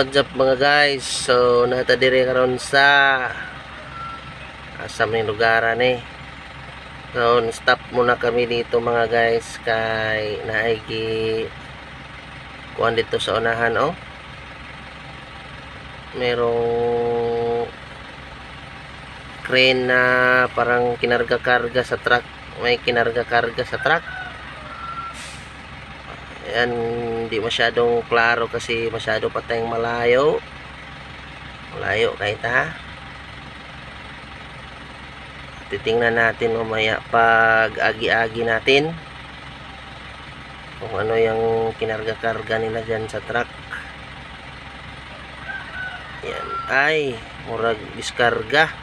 what's up mga guys? So, nata dire karon sa asam ning lugaran eh. So, stop muna kami dito mga guys kay naigi kuan dito sa unahan oh. Merong crane na parang kinarga-karga sa truck. May kinarga-karga sa truck. Ayan, hindi masyadong klaro kasi masyado pa tayong malayo. Malayo kahit ha. Titingnan natin mamaya pag agi-agi natin. Kung ano yung kinarga-karga nila dyan sa truck. Ayan. Ay, murag diskarga.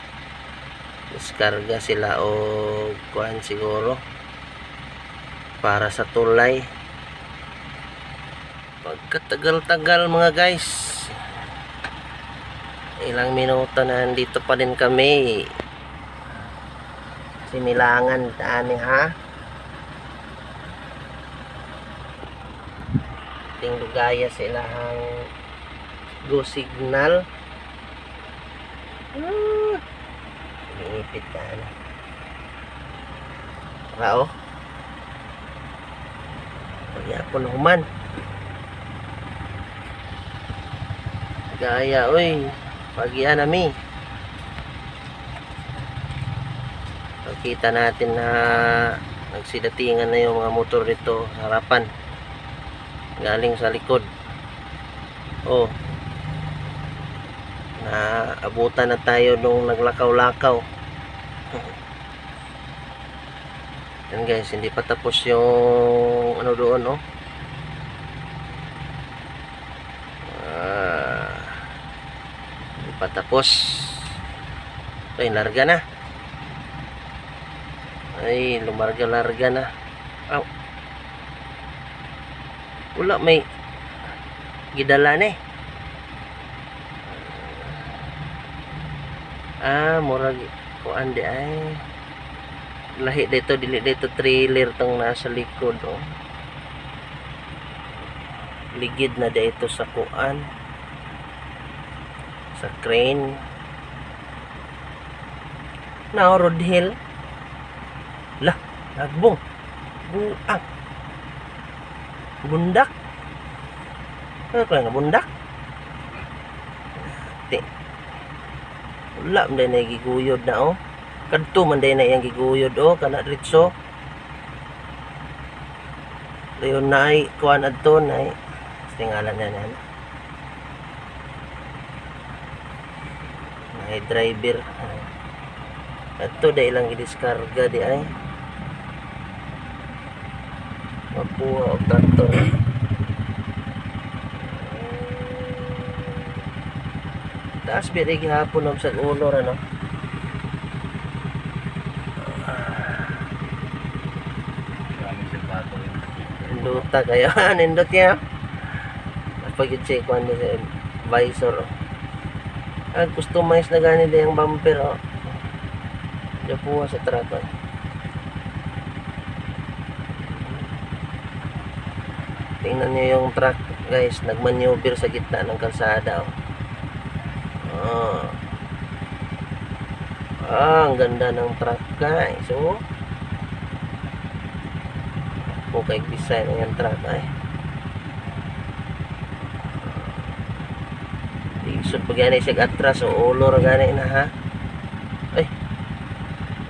Diskarga sila o kuhan siguro. Para sa tulay pagkatagal-tagal mga guys. Ilang minuto na nandito pa din kami. Sinilangan tani ha? Ting lugaya sila ang go signal. Ah, iniipit ka na rao kaya po naman Gaya, oy. Pagian nami. Nakita natin na nagsidatingan na yung mga motor dito sa harapan. Galing sa likod. Oh. Naabutan na tayo nung naglakaw-lakaw. Yan guys, hindi pa tapos yung ano doon, oh. Hindi pa tapos. Ay, larga na. Ay, lumarga-larga na. Aw. Wala, may gidala na eh. Ah, murag kuan di ay. Lahi dito dili dito trailer tong nasa likod oh. Ligid na dito sa kuan sa crane. Na road hill. Lah nagbong. Buang. Bundak. Ano ka nga bundak? Ti wala man na giguyod na oh. Kadto man day na yang giguyod oh. Kana diretso Leon na ay kuan adto na ay. Tingalan na na ay driver. Ato da ilang gidiskarga di ay. Mapuha og tanto taas biri gihapon sa ulo ano? Induta kayo nindot niya pag i-check ko ano sa visor oh. Ah, customize na gani din yung bumper oh. Japuha sa oh. tingnan niyo yung truck guys nagmaneuver sa gitna ng kalsada oh. Oh. Ah, ang ganda ng truck guys oh. Okay design ng truck ay Isod pa gani siya atras o ulo gani na ha. Ay.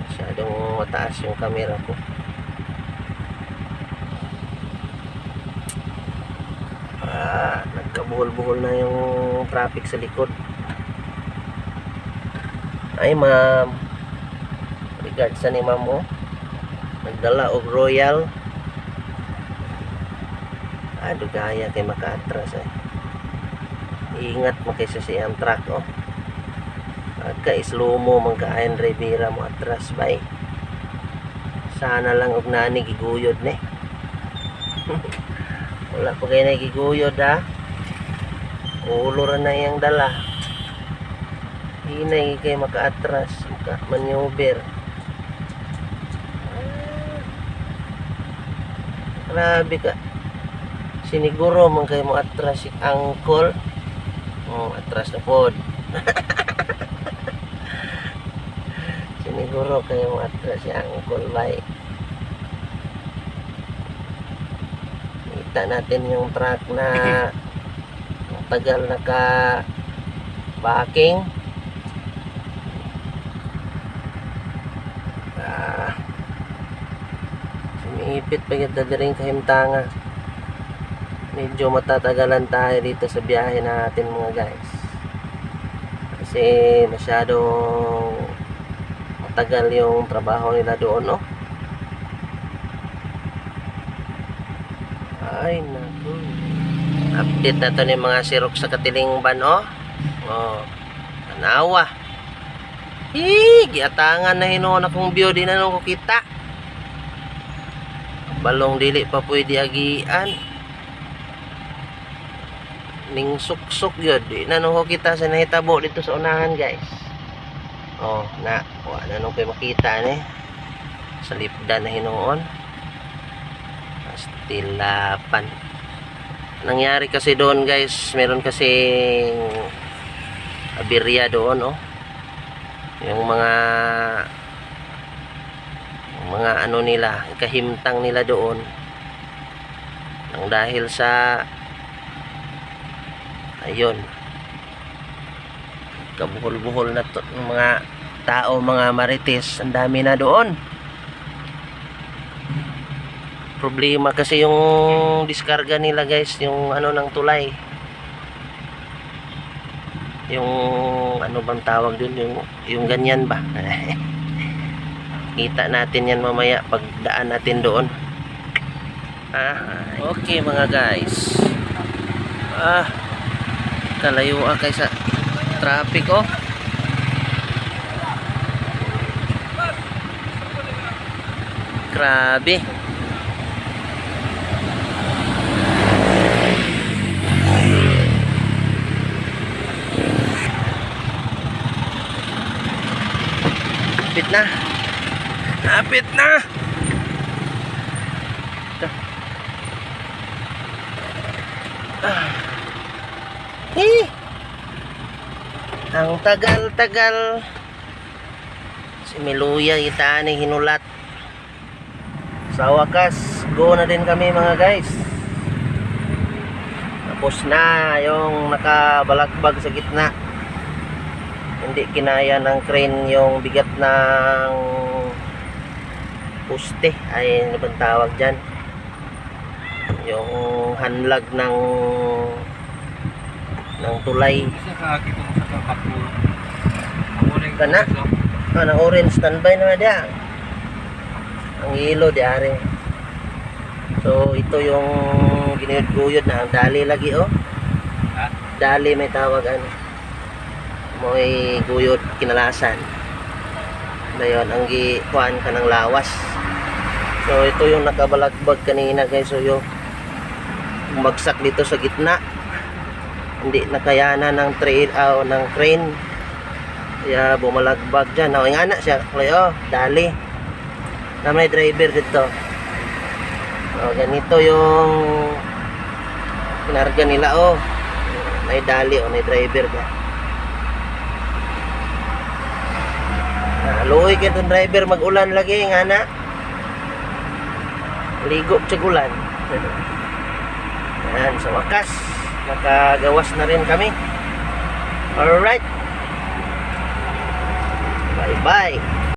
Masyadong mataas yung camera ko. Ah, nagkabuhol-buhol na yung traffic sa likod. Ay ma'am. Regards sa ni ma'am oh. Nagdala og royal. Ah, dugaya kay makaatras eh ingat mo kaysa siyang truck oh. Pagka slow mo magkaayan Rivera mo atras bay. Sana lang og nani giguyod ni wala pa kayo na giguyod ha. Ulo ra na iyang dala. Hinay kay makaatras maka maneuver grabe ka. Siniguro man kayo mo atras si uncle Oh, atras na pod. Siniguro kayo atras si Uncle Bay. Kita natin yung truck na tagal naka backing. Ah, sumipit pa yung dadaring kahimtanga medyo matatagalan tayo dito sa biyahe natin mga guys. Kasi masyadong matagal yung trabaho nila doon no? Ay naku. Update na to ni mga sirok sa katiling ban oh. Oh anawa Hii, giatangan na hinuon akong view di na nung ko kita balong dili pa pwede agian ning suksok yun di. Na nung ko kita sa nahitabo dito sa unahan guys. Oh na. Wa na nung kayo makita ni. Sa lipda na hinuon. Pastilapan. Nangyari kasi doon guys. Meron kasi abirya doon oh. Yung mga mga ano nila kahimtang nila doon. Nang dahil sa ayun. Kabuhol-buhol na to, mga tao mga marites. Ang dami na doon. Problema kasi yung diskarga nila guys. Yung ano ng tulay. Yung ano bang tawag dun? Yung, yung ganyan ba? Kita natin yan mamaya pag daan natin doon. Ah, okay mga guys. Ah kalayo ah kaysa traffic oh grabe Kapit na. Kapit na. Ito. Ah. Eh. Ang tagal-tagal. Si Meluya kita ni hinulat. Sa wakas, go na din kami mga guys. Tapos na yung nakabalagbag sa gitna hindi kinaya ng crane yung bigat ng poste ay ano bang tawag dyan yung hanlag ng ng tulay. Mo. Kana? ah, ng orange. Standby na dia ang ilo di so ito yung ginuyod-guyod na ang dali lagi oh. Dali may tawag ano. May guyod kinalasan. Na yun ang gikuan ka ng lawas. So ito yung nakabalagbag kanina guys so yung umagsak dito sa gitna hindi nakayanan ng trail ah, ng crane kaya bumalagbag dyan oh, nga na siya kaya oh, dali na may driver dito oh, ganito yung kinarga nila oh may dali oh, may driver dyan Luoy ka itong driver mag-ulan lagi nga na. Ligo sa ulan. Yan, sa wakas. Nakagawas na rin kami. Alright. Bye-bye.